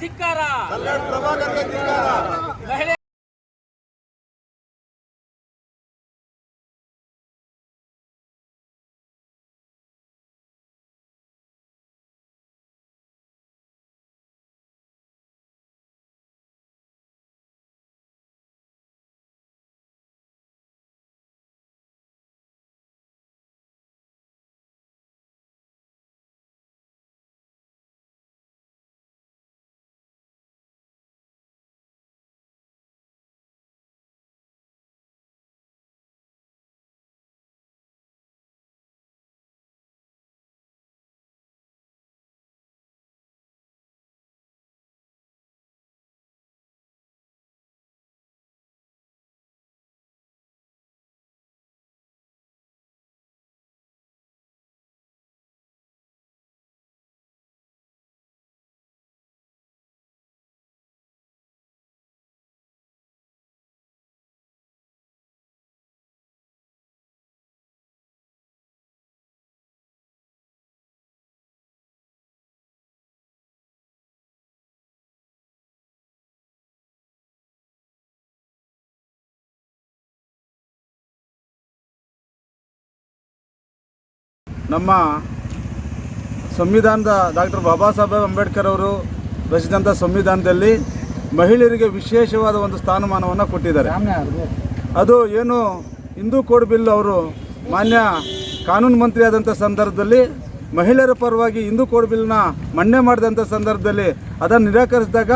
ಧಿಕ್ಕಾರ ಮಹಿಳೆ ನಮ್ಮ ಸಂವಿಧಾನದ ಡಾಕ್ಟರ್ ಬಾಬಾ ಸಾಹೇಬ್ ಅಂಬೇಡ್ಕರ್ ಅವರು ರಚಿಸಿದಂಥ ಸಂವಿಧಾನದಲ್ಲಿ ಮಹಿಳೆಯರಿಗೆ ವಿಶೇಷವಾದ ಒಂದು ಸ್ಥಾನಮಾನವನ್ನು ಕೊಟ್ಟಿದ್ದಾರೆ. ಅದು. ಏನು ಹಿಂದೂ ಕೋಡ್ ಬಿಲ್ ಅವರು ಮಾನ್ಯ ಕಾನೂನು ಮಂತ್ರಿ ಆದಂಥ ಸಂದರ್ಭದಲ್ಲಿ ಮಹಿಳೆಯರ ಪರವಾಗಿ ಹಿಂದೂ ಕೋಡ್ ಬಿಲ್ನ ಮನ್ನೆ ಮಾಡಿದಂಥ ಸಂದರ್ಭದಲ್ಲಿ ಅದನ್ನು ನಿರಾಕರಿಸಿದಾಗ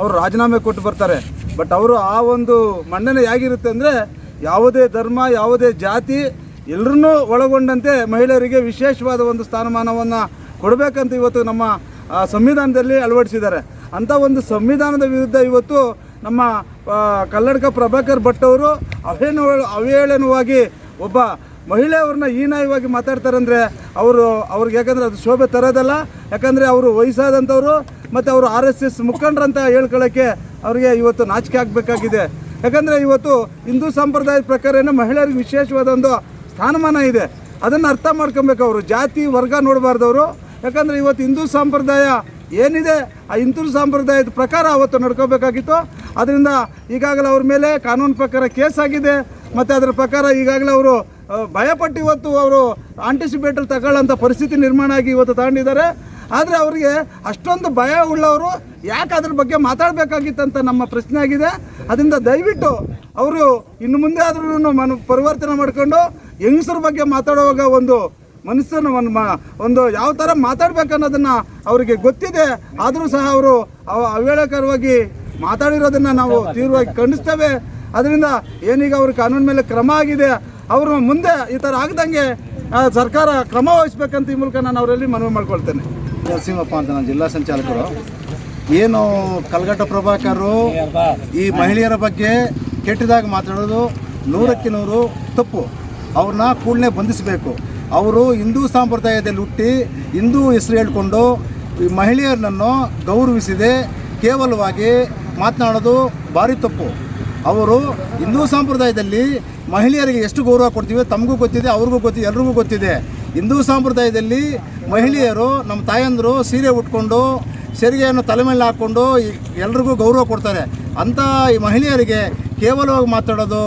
ಅವರು ರಾಜೀನಾಮೆ ಕೊಟ್ಟು ಬರ್ತಾರೆ. ಬಟ್ ಅವರು ಆ ಒಂದು ಮನ್ನಣೆ ಹೇಗಿರುತ್ತೆ ಅಂದರೆ ಯಾವುದೇ ಧರ್ಮ ಯಾವುದೇ ಜಾತಿ ಎಲ್ಲರನ್ನೂ ಒಳಗೊಂಡಂತೆ ಮಹಿಳೆಯರಿಗೆ ವಿಶೇಷವಾದ ಒಂದು ಸ್ಥಾನಮಾನವನ್ನು ಕೊಡಬೇಕಂತ ಇವತ್ತು ನಮ್ಮ ಸಂವಿಧಾನದಲ್ಲಿ ಅಳವಡಿಸಿದ್ದಾರೆ. ಅಂಥ ಒಂದು ಸಂವಿಧಾನದ ವಿರುದ್ಧ ಇವತ್ತು ನಮ್ಮ ಕಲ್ಲಡ್ಕ ಪ್ರಭಾಕರ್ ಭಟ್ ಅವರು ಅವೇನು, ಅವೇಳನವಾಗಿ ಒಬ್ಬ ಮಹಿಳೆಯವ್ರನ್ನ ಹೀನಾಯವಾಗಿ ಮಾತಾಡ್ತಾರೆ ಅಂದರೆ ಅವರು, ಅವ್ರಿಗೆ ಯಾಕಂದರೆ ಅದು ಶೋಭೆ ತರೋದಲ್ಲ. ಯಾಕಂದರೆ ಅವರು ವಯಸ್ಸಾದಂಥವ್ರು ಮತ್ತು ಅವರು ಆರ್ ಎಸ್ ಎಸ್ ಮುಖಂಡ್ರಂತ ಹೇಳ್ಕೊಳ್ಳೋಕ್ಕೆ ಅವರಿಗೆ ಇವತ್ತು ನಾಚಿಕೆ ಆಗಬೇಕಾಗಿದೆ. ಯಾಕಂದರೆ ಇವತ್ತು ಹಿಂದೂ ಸಂಪ್ರದಾಯದ ಪ್ರಕಾರ ಏನು ಮಹಿಳೆಯರಿಗೆ ವಿಶೇಷವಾದ ಒಂದು ಸ್ಥಾನಮಾನ ಇದೆ. ಅದನ್ನು ಅರ್ಥ ಮಾಡ್ಕೊಬೇಕು ಅವರು. ಜಾತಿ, ವರ್ಗ ನೋಡಬಾರ್ದು ಅವರು ಯಾಕಂದರೆ ಇವತ್ತು ಹಿಂದೂ ಸಂಪ್ರದಾಯ ಏನಿದೆ, ಆ ಹಿಂದೂ ಸಂಪ್ರದಾಯದ ಪ್ರಕಾರ ಅವತ್ತು ನಡ್ಕೋಬೇಕಾಗಿತ್ತು. ಅದರಿಂದ ಈಗಾಗಲೇ ಅವ್ರ ಮೇಲೆ ಕಾನೂನು ಪ್ರಕಾರ ಕೇಸ್ ಆಗಿದೆ. ಮತ್ತು ಅದರ ಪ್ರಕಾರ ಈಗಾಗಲೇ ಅವರು ಭಯಪಟ್ಟು ಇವತ್ತು ಅವರು ಆಂಟಿಸಿಪೇಟಲ್ ತಗೊಳ್ಳೋಂಥ ಪರಿಸ್ಥಿತಿ ನಿರ್ಮಾಣ ಆಗಿ ಇವತ್ತು ತಗೊಂಡಿದ್ದಾರೆ. ಆದರೆ ಅವರಿಗೆ ಅಷ್ಟೊಂದು ಭಯ ಉಳ್ಳವರು ಯಾಕೆ ಅದ್ರ ಬಗ್ಗೆ ಮಾತಾಡಬೇಕಾಗಿತ್ತಂತ ನಮ್ಮ ಪ್ರಶ್ನೆ ಆಗಿದೆ. ಅದರಿಂದ ದಯವಿಟ್ಟು ಅವರು ಇನ್ನು ಮುಂದೆ ಆದ್ರೂ ಮನ, ಪರಿವರ್ತನೆ ಮಾಡ್ಕೊಂಡು ಹೆಂಗಸರ ಬಗ್ಗೆ ಮಾತಾಡುವಾಗ ಒಂದು ಮನಸ್ಸನ್ನು ಒಂದು ಒಂದು ಯಾವ ಥರ ಮಾತಾಡ್ಬೇಕನ್ನೋದನ್ನು ಅವರಿಗೆ ಗೊತ್ತಿದೆ. ಆದರೂ ಸಹ ಅವರು ಅವ- ಅವೇಳಕರವಾಗಿ ಮಾತಾಡಿರೋದನ್ನು ನಾವು ತೀವ್ರವಾಗಿ ಖಂಡಿಸ್ತೇವೆ. ಅದರಿಂದ ಏನೀಗ ಅವ್ರ ಕಾನೂನು ಮೇಲೆ ಕ್ರಮ ಆಗಿದೆ, ಅವರು ಮುಂದೆ ಈ ಥರ ಆಗದಂಗೆ ಸರ್ಕಾರ ಕ್ರಮ ವಹಿಸ್ಬೇಕಂತ ಈ ಮೂಲಕ ನಾನು ಅವರಲ್ಲಿ ಮನವಿ ಮಾಡ್ಕೊಳ್ತೇನೆ. ನರಸಿಂಹಪ್ಪ ಅಂತ ನಾನು ಜಿಲ್ಲಾ ಸಂಚಾಲಕರು. ಏನು ಕಲ್ಗಟ್ಟ ಪ್ರಭಾಕರು ಈ ಮಹಿಳೆಯರ ಬಗ್ಗೆ ಕೆಟ್ಟದಾಗಿ ಮಾತಾಡೋದು ನೂರಕ್ಕೆ ನೂರು ತಪ್ಪು. ಅವ್ರನ್ನ ಕೂಡಲೇ ಬಂಧಿಸಬೇಕು. ಅವರು ಹಿಂದೂ ಸಂಪ್ರದಾಯದಲ್ಲಿ ಹುಟ್ಟಿ ಹಿಂದೂ ಹೆಸರು ಹೇಳಿಕೊಂಡು ಮಹಿಳೆಯರನ್ನು ಗೌರವಿಸಿದೆ. ಕೇವಲವಾಗಿ ಮಾತನಾಡೋದು ಭಾರಿ ತಪ್ಪು. ಅವರು ಹಿಂದೂ ಸಂಪ್ರದಾಯದಲ್ಲಿ ಮಹಿಳೆಯರಿಗೆ ಎಷ್ಟು ಗೌರವ ಕೊಡ್ತೀವಿ ತಮಗೂ ಗೊತ್ತಿದೆ, ಅವ್ರಿಗೂ ಗೊತ್ತಿದೆ, ಎಲ್ರಿಗೂ ಗೊತ್ತಿದೆ. ಹಿಂದೂ ಸಂಪ್ರದಾಯದಲ್ಲಿ ಮಹಿಳೆಯರು ನಮ್ಮ ತಾಯಂದರು ಸೀರೆ ಉಟ್ಕೊಂಡು ಸೆರಿಗೆಯನ್ನು ತಲೆ ಮೇಲೆ ಹಾಕ್ಕೊಂಡು ಎಲ್ರಿಗೂ ಗೌರವ ಕೊಡ್ತಾರೆ. ಅಂಥ ಈ ಮಹಿಳೆಯರಿಗೆ ಕೇವಲವಾಗಿ ಮಾತಾಡೋದು,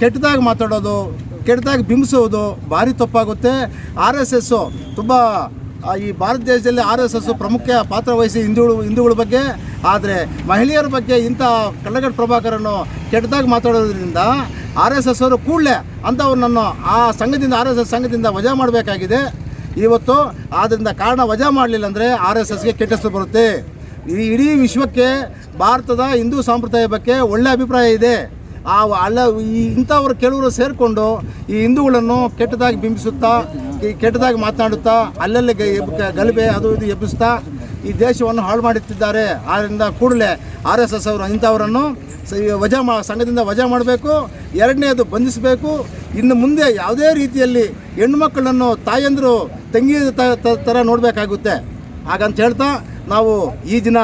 ಕೆಟ್ಟದಾಗಿ ಮಾತಾಡೋದು ಕೆಟ್ಟದಾಗಿ ಬಿಂಬಿಸೋದು ಭಾರಿ ತಪ್ಪಾಗುತ್ತೆ. ಆರ್ ಎಸ್ ಎಸ್ಸು ತುಂಬ ಈ ಭಾರತ ದೇಶದಲ್ಲಿ ಆರ್ ಎಸ್ ಎಸ್ ಪ್ರಮುಖ ಪಾತ್ರ ವಹಿಸಿ ಹಿಂದೂಗಳು ಹಿಂದೂಗಳ ಬಗ್ಗೆ. ಆದರೆ ಮಹಿಳೆಯರ ಬಗ್ಗೆ ಇಂಥ ಕಳ್ಳಗಡ್ ಪ್ರಭಾಕರನ್ನು ಕೆಟ್ಟದಾಗಿ ಮಾತಾಡೋದ್ರಿಂದ ಆರ್ ಎಸ್ ಎಸ್ ಅವರು ಕೂಡಲೇ ಅಂಥವ್ರನ್ನನ್ನು ಆ ಸಂಘದಿಂದ, ಆರ್ ಎಸ್ ಎಸ್ ಸಂಘದಿಂದ ವಜಾ ಮಾಡಬೇಕಾಗಿದೆ. ಇವತ್ತು ಆದ್ದರಿಂದ ಕಾರಣ ವಜಾ ಮಾಡಲಿಲ್ಲ ಅಂದರೆ ಆರ್ ಎಸ್ ಎಸ್ಗೆ ಕೆಟ್ಟ ಬರುತ್ತೆ. ಈ ಇಡೀ ವಿಶ್ವಕ್ಕೆ ಭಾರತದ ಹಿಂದೂ ಸಂಪ್ರದಾಯ ಬಗ್ಗೆ ಒಳ್ಳೆಯ ಅಭಿಪ್ರಾಯ ಇದೆ. ಆ ಅಲ್ಲ ಇಂಥವ್ರು ಕೆಲವರು ಸೇರಿಕೊಂಡು ಈ ಹಿಂದೂಗಳನ್ನು ಕೆಟ್ಟದಾಗಿ ಬಿಂಬಿಸುತ್ತಾ ಕೆಟ್ಟದಾಗಿ ಮಾತನಾಡುತ್ತಾ, ಅಲ್ಲಲ್ಲಿ ಗಲಭೆ ಅದು ಇದು ಎಬ್ಬಿಸ್ತಾ ಈ ದೇಶವನ್ನು ಹಾಳು ಮಾಡುತ್ತಿದ್ದಾರೆ. ಆದ್ದರಿಂದ ಕೂಡಲೇ ಆರ್ ಎಸ್ ಎಸ್ ಅವರು ಇಂಥವರನ್ನು ವಜಾ ಮಾ ಸಂಘದಿಂದ ವಜಾ ಮಾಡಬೇಕು, ಎರಡನೇದು ಬಂಧಿಸಬೇಕು. ಇನ್ನು ಮುಂದೆ ಯಾವುದೇ ರೀತಿಯಲ್ಲಿ ಹೆಣ್ಣುಮಕ್ಕಳನ್ನು ತಾಯಂದರು ತಂಗಿ ಥರ ನೋಡಬೇಕಾಗುತ್ತೆ. ಹಾಗಂತ ಹೇಳ್ತಾ ನಾವು ಈ ದಿನ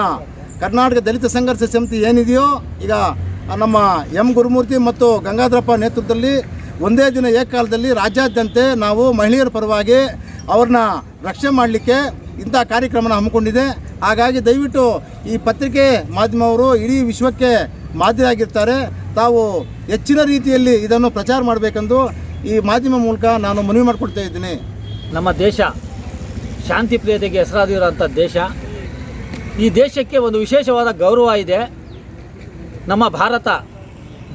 ಕರ್ನಾಟಕ ದಲಿತ ಸಂಘರ್ಷ ಸಮಿತಿ ಏನಿದೆಯೋ ಈಗ ನಮ್ಮ ಎಂ ಗುರುಮೂರ್ತಿ ಮತ್ತು ಗಂಗಾಧರಪ್ಪ ನೇತೃತ್ವದಲ್ಲಿ ಒಂದೇ ದಿನ ಏಕಕಾಲದಲ್ಲಿ ರಾಜ್ಯಾದ್ಯಂತ ನಾವು ಮಹಿಳೆಯರ ಪರವಾಗಿ ಅವ್ರನ್ನ ರಕ್ಷಣೆ ಮಾಡಲಿಕ್ಕೆ ಇಂಥ ಕಾರ್ಯಕ್ರಮನ ಹಮ್ಮಿಕೊಂಡಿದೆ. ಹಾಗಾಗಿ ದಯವಿಟ್ಟು ಈ ಪತ್ರಿಕೆ ಮಾಧ್ಯಮವರು ಇಡೀ ವಿಶ್ವಕ್ಕೆ ಮಾದರಿಯಾಗಿರ್ತಾರೆ ತಾವು ಹೆಚ್ಚಿನ ರೀತಿಯಲ್ಲಿ ಇದನ್ನು ಪ್ರಚಾರ ಮಾಡಬೇಕೆಂದು ಈ ಮಾಧ್ಯಮ ಮೂಲಕ ನಾನು ಮನವಿ ಮಾಡಿಕೊಡ್ತಾ ಇದ್ದೀನಿ. ನಮ್ಮ ದೇಶ ಶಾಂತಿ ಪ್ರಿಯತೆಗೆ ಹೆಸರಾದಿರೋಂಥ ದೇಶ. ಈ ದೇಶಕ್ಕೆ ಒಂದು ವಿಶೇಷವಾದ ಗೌರವ ಇದೆ. ನಮ್ಮ ಭಾರತ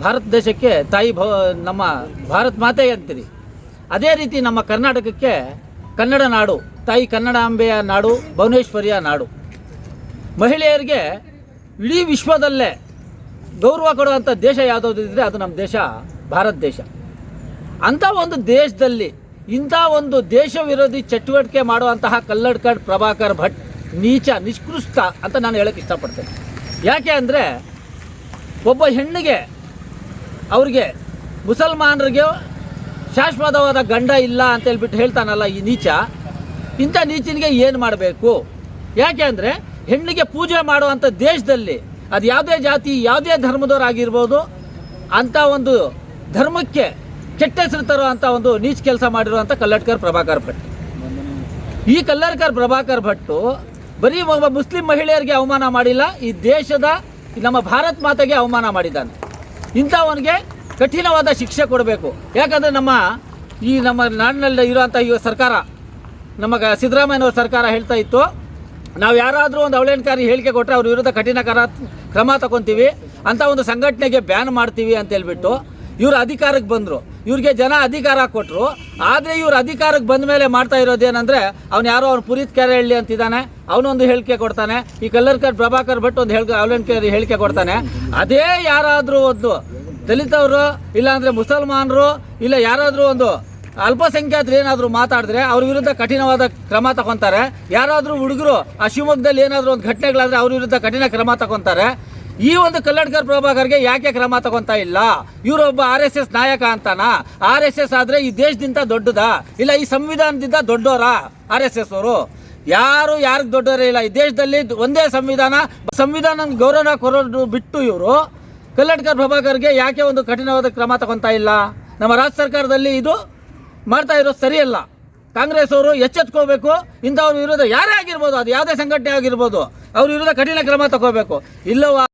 ಭಾರತ ದೇಶಕ್ಕೆ ತಾಯಿ ಭ ನಮ್ಮ ಭಾರತ ಮಾತೆ ಅಂತೀರಿ. ಅದೇ ರೀತಿ ನಮ್ಮ ಕರ್ನಾಟಕಕ್ಕೆ ಕನ್ನಡ ನಾಡು, ತಾಯಿ ಕನ್ನಡಾಂಬೆಯ ನಾಡು, ಭುವನೇಶ್ವರಿಯ ನಾಡು. ಮಹಿಳೆಯರಿಗೆ ಇಡೀ ವಿಶ್ವದಲ್ಲೇ ಗೌರವ ಕೊಡುವಂಥ ದೇಶ ಯಾವುದಾದ್ರು ಇದ್ದರೆ ಅದು ನಮ್ಮ ದೇಶ, ಭಾರತ ದೇಶ. ಅಂಥ ಒಂದು ದೇಶದಲ್ಲಿ, ಇಂಥ ಒಂದು ದೇಶ ವಿರೋಧಿ ಚಟುವಟಿಕೆ ಮಾಡುವಂತಹ ಕಲ್ಲಡ್ಕಡ್, ಪ್ರಭಾಕರ್ ಭಟ್, ನೀಚ, ನಿಷ್ಕೃಷ್ಟ ಅಂತ ನಾನು ಹೇಳೋಕ್ಕೆ ಇಷ್ಟಪಡ್ತೇನೆ. ಯಾಕೆ ಅಂದರೆ ಒಬ್ಬ ಹೆಣ್ಣಿಗೆ, ಅವ್ರಿಗೆ ಮುಸಲ್ಮಾನರಿಗೆ ಶಾಶ್ವತವಾದ ಗಂಡ ಇಲ್ಲ ಅಂತ ಹೇಳ್ಬಿಟ್ಟು ಹೇಳ್ತಾನಲ್ಲ ಈ ನೀಚ, ಇಂಥ ನೀಚನಿಗೆ ಏನು ಮಾಡಬೇಕು? ಯಾಕೆ ಅಂದರೆ ಹೆಣ್ಣಿಗೆ ಪೂಜೆ ಮಾಡುವಂಥ ದೇಶದಲ್ಲಿ ಅದು ಯಾವುದೇ ಜಾತಿ, ಯಾವುದೇ ಧರ್ಮದವರಾಗಿರ್ಬೋದು ಅಂಥ ಒಂದು ಧರ್ಮಕ್ಕೆ ಕೆಟ್ಟ ಹೆಸರು ತರುವಂಥ ಒಂದು ನೀಚ್ ಕೆಲಸ ಮಾಡಿರುವಂಥ ಕಲ್ಲಡ್ಕರ್ ಪ್ರಭಾಕರ್ ಭಟ್. ಈ ಕಲ್ಲಡ್ಕರ್ ಪ್ರಭಾಕರ್ ಭಟ್ಟು ಬರೀ ಒಬ್ಬ ಮುಸ್ಲಿಂ ಮಹಿಳೆಯರಿಗೆ ಅವಮಾನ ಮಾಡಿಲ್ಲ, ಈ ದೇಶದ ನಮ್ಮ ಭಾರತ್ ಮಾತೆಗೆ ಅವಮಾನ ಮಾಡಿದ್ದಾನೆ. ಇಂಥವನಿಗೆ ಕಠಿಣವಾದ ಶಿಕ್ಷೆ ಕೊಡಬೇಕು. ಯಾಕಂದರೆ ನಮ್ಮ ಈ ನಮ್ಮ ನಾಡಿನಲ್ಲಿ ಇರುವಂಥ ಈ ಸರ್ಕಾರ ನಮಗೆ ಸಿದ್ದರಾಮಯ್ಯನವ್ರ ಸರ್ಕಾರ ಹೇಳ್ತಾ ಇತ್ತು, ನಾವು ಯಾರಾದರೂ ಒಂದು ಅವಳೇನಕಾರಿ ಹೇಳಿಕೆ ಕೊಟ್ಟರೆ ಅವ್ರ ವಿರುದ್ಧ ಕಠಿಣ ಕರ ಕ್ರಮ ತಗೊತೀವಿ ಅಂಥ ಒಂದು ಸಂಘಟನೆಗೆ ಬ್ಯಾನ್ ಮಾಡ್ತೀವಿ ಅಂತ ಹೇಳ್ಬಿಟ್ಟು ಇವರು ಅಧಿಕಾರಕ್ಕೆ ಬಂದರು. ಇವ್ರಿಗೆ ಜನ ಅಧಿಕಾರ ಕೊಟ್ಟರು ಆದರೆ ಇವ್ರು ಅಧಿಕಾರಕ್ಕೆ ಬಂದ ಮೇಲೆ ಮಾಡ್ತಾ ಇರೋದೇನೆಂದರೆ ಅವ್ನು ಯಾರೋ ಅವ್ನು ಪುರೀತ್ ಕೆರೆಹಳ್ಳಿ ಅಂತಿದ್ದಾನೆ. ಅವನೊಂದು ಹೇಳಿಕೆ ಕೊಡ್ತಾನೆ. ಈ ಕಲ್ಲರ್ಕರ್ ಪ್ರಭಾಕರ್ ಭಟ್ ಒಂದು ಹೇಳ್ಕೆ ಅವಳೇನಕಾರಿ ಹೇಳಿಕೆ ಕೊಡ್ತಾನೆ. ಅದೇ ಯಾರಾದರೂ ಒಂದು ದಲಿತವರು ಇಲ್ಲಾಂದರೆ ಮುಸಲ್ಮಾನರು, ಇಲ್ಲ ಯಾರಾದರೂ ಒಂದು ಅಲ್ಪಸಂಖ್ಯಾತರು ಏನಾದರೂ ಮಾತಾಡಿದ್ರೆ ಅವ್ರ ವಿರುದ್ಧ ಕಠಿಣವಾದ ಕ್ರಮ ತಗೊತಾರೆ. ಯಾರಾದರೂ ಹುಡುಗರು ಆ ಶಿವಮೊಗ್ಗದಲ್ಲಿ ಏನಾದರೂ ಒಂದು ಘಟನೆಗಳಾದರೆ ಅವ್ರ ವಿರುದ್ಧ ಕಠಿಣ ಕ್ರಮ ತಗೊತಾರೆ. ಈ ಒಂದು ಕಲ್ಲಡ್ಕರ್ ಪ್ರಭಾಕರ್ಗೆ ಯಾಕೆ ಕ್ರಮ ತಗೊಂತ ಇಲ್ಲ? ಇವರೊಬ್ಬ ಆರ್ ಎಸ್ ಎಸ್ ನಾಯಕ ಅಂತಾನ? ಆರ್ ಎಸ್ ಎಸ್ ಆದ್ರೆ ಈ ದೇಶದಿಂದ ದೊಡ್ಡದಾ? ಇಲ್ಲ, ಈ ಸಂವಿಧಾನದಿಂದ ದೊಡ್ಡೋರಾ ಆರ್ ಎಸ್ ಎಸ್ ಅವರು? ಯಾರು, ಯಾರಿಗೆ ದೊಡ್ಡವರೇ ಇಲ್ಲ? ಈ ದೇಶದಲ್ಲಿ ಒಂದೇ ಸಂವಿಧಾನ ಸಂವಿಧಾನ ಗೌರವ ಕೊರೋದು ಬಿಟ್ಟು ಇವರು. ಕಲ್ಲಡ್ಕರ್ ಪ್ರಭಾಕರ್ಗೆ ಯಾಕೆ ಒಂದು ಕಠಿಣವಾದ ಕ್ರಮ ತಗೊಂತ ಇಲ್ಲ? ನಮ್ಮ ರಾಜ್ಯ ಸರ್ಕಾರದಲ್ಲಿ ಇದು ಮಾಡ್ತಾ ಇರೋದು ಸರಿಯಲ್ಲ. ಕಾಂಗ್ರೆಸ್ ಅವರು ಎಚ್ಚೆತ್ಕೋಬೇಕು. ಇಂಥವ್ರ ವಿರುದ್ಧ ಯಾರೇ ಆಗಿರ್ಬೋದು, ಅದು ಯಾವುದೇ ಸಂಘಟನೆ ಆಗಿರ್ಬೋದು, ಅವ್ರ ವಿರುದ್ಧ ಕಠಿಣ ಕ್ರಮ ತಗೋಬೇಕು. ಇಲ್ಲವ